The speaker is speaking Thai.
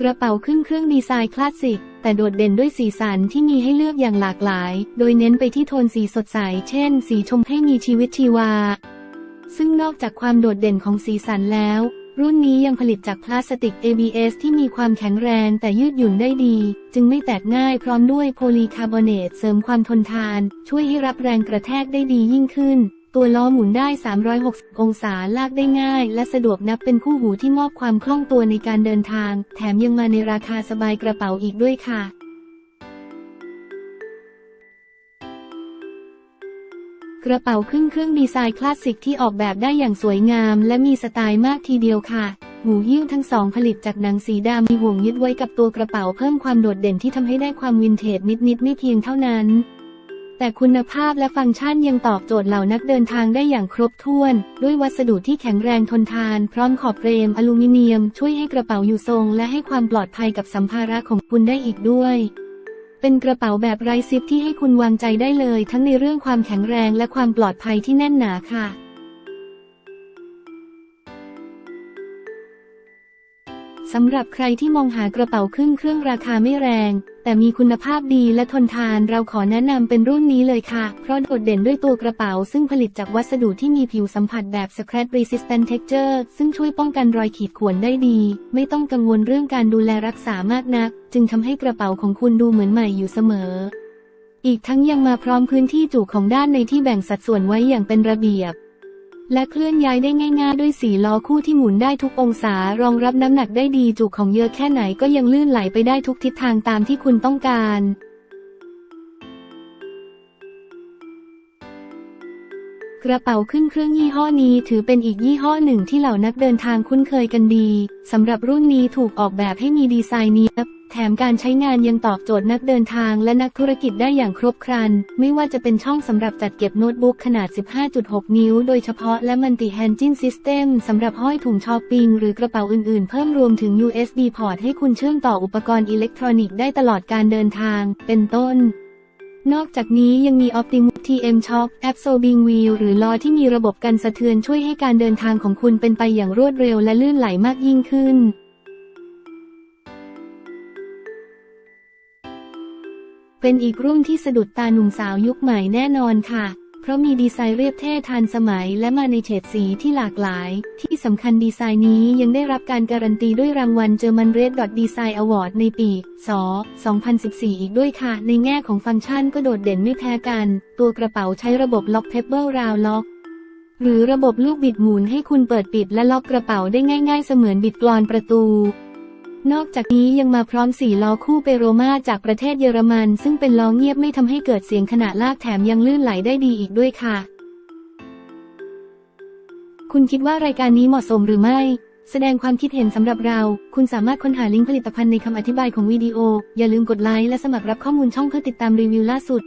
กระเป๋าขึ้นเครื่องดีไซน์คลาสสิก แต่โดดเด่นด้วยสีสันที่มีให้เลือกอย่างหลากหลาย โดยเน้นไปที่โทนสีสดใส เช่น สีชมให้มีชีวิตชีวา ซึ่งนอกจากความโดดเด่นของสีสันแล้ว รุ่นนี้ยังผลิตจากพลาสติก ABS ที่มีความแข็งแรงแต่ยืดหยุ่นได้ดี จึงไม่แตกง่ายพร้อมด้วยโพลีคาร์บอเนตเสริมความทนทาน ช่วยให้รับแรงกระแทกได้ดียิ่งขึ้น ตัวล้อหมุนได้ 360 องศาลากได้ง่าย และสะดวกนับเป็นคู่หูที่มอบความคล่องตัวในการเดินทาง แถมยังมาในราคาสบายกระเป๋าอีกด้วยค่ะกระเป๋าขึ้นเครื่องดีไซน์คลาสสิกที่ออกแบบได้อย่างสวยงาม และมีสไตล์มากทีเดียวค่ะ หูหิ้วทั้งสองผลิตจากหนังสีดำมีห่วงยึดไว้กับตัวกระเป๋าเพิ่มความโดดเด่นที่ทำให้ได้ความวินเทจนิดๆไม่เพียงเท่านั้น แต่คุณภาพและฟังก์ชันยังตอบโจทย์เหล่านักเดินทางได้อย่างครบถ้วน ด้วยวัสดุที่แข็งแรงทนทาน พร้อมขอบเฟรมอลูมิเนียม ช่วยให้กระเป๋าอยู่ทรง และให้ความปลอดภัยกับสัมภาระของคุณได้อีกด้วย เป็นกระเป๋าแบบไร้ซิปที่ให้คุณวางใจได้เลย ทั้งในเรื่องความแข็งแรงและความปลอดภัยที่แน่นหนาค่ะ สำหรับใครที่มองหากระเป๋าขึ้นเครื่องราคาไม่แรง แต่มีคุณภาพดีและทนทานเราขอแนะนำเป็นรุ่นนี้เลยค่ะ เพราะโดดเด่นด้วยตัวกระเป๋า ซึ่งผลิตจากวัสดุที่มีผิวสัมผัสแบบ Scratch Resistant Texture ซึ่งช่วยป้องกันรอยขีดข่วนได้ดี ไม่ต้องกังวลเรื่องการดูแลรักษามากนัก จึงทำให้กระเป๋าของคุณดูเหมือนใหม่อยู่เสมอ อีกทั้งยังมาพร้อมพื้นที่จุของด้านในที่แบ่งสัดส่วนไว้อย่างเป็นระเบียบ และเคลื่อนย้ายได้ง่ายๆ ด้วยสีล้อคู่ที่หมุนได้ทุกองศารองรับน้ำหนักได้ดีจุของเยอะแค่ไหนก็ยังลื่นไหลไปได้ทุกทิศทางตามที่คุณต้องการ กระเป๋าขึ้นเครื่องยี่ห้อนี้ถือเป็นอีกยี่ห้อหนึ่งที่เหล่านักเดินทางคุ้นเคยกันดีสำหรับรุ่นนี้ถูกออกแบบให้มีดีไซน์เนี้ยบแถมการใช้งานยังตอบโจทย์นักเดินทางและนักธุรกิจได้อย่างครบครัน ไม่ว่าจะเป็นช่องสำหรับจัดเก็บโน้ตบุ๊กขนาด 15.6 นิ้วโดยเฉพาะและ Multi Hanging System สำหรับห้อยถุงช้อปปิ้งหรือกระเป๋าอื่นๆ เพิ่มรวมถึง USB port ให้คุณเชื่อมต่ออุปกรณ์อิเล็กทรอนิกส์ได้ตลอดการเดินทาง เป็นต้น นอกจากนี้ยังมีออปติ ATM Shop แอปโซบิงวีหรือล้อที่มีระบบกันสะเทือนช่วยให้การเดินทางของคุณเป็นไปอย่างรวดเร็วและลื่นไหลมากยิ่งขึ้น เป็นอีกรุ่นที่สะดุดตาหนุ่มสาวยุคใหม่แน่นอนค่ะ เพราะมีดีไซน์เรียบเท่ทันสมัย และมาในเฉดสีที่หลากหลาย ที่สำคัญดีไซน์นี้ยังได้รับการการันตีด้วยรางวัล German Red Dot Design Award ในปี ศ.2014 อีกด้วยค่ะ ในแง่ของฟังก์ชันก็โดดเด่นไม่แพ้กัน ตัวกระเป๋าใช้ระบบ Lock Pebble Round Lock หรือระบบลูกบิดหมุนให้คุณเปิดปิดและล็อกกระเป๋าได้ง่าย ๆ เสมือนบิดกลอนประตู นอกจากนี้ยังมาพร้อมสี่ล้อคู่เปโรมาจากประเทศเยอรมัน ซึ่งเป็นล้อเงียบไม่ทำให้เกิดเสียงขณะลากแถมยังลื่นไหลได้ดีอีกด้วยค่ะ คุณคิดว่ารายการนี้เหมาะสมหรือไม่ แสดงความคิดเห็นสำหรับเรา คุณสามารถค้นหาลิงก์ผลิตภัณฑ์ในคำอธิบายของวิดีโอ อย่าลืมกดไลค์และสมัครรับข้อมูลช่องเพื่อติดตามรีวิวล่าสุด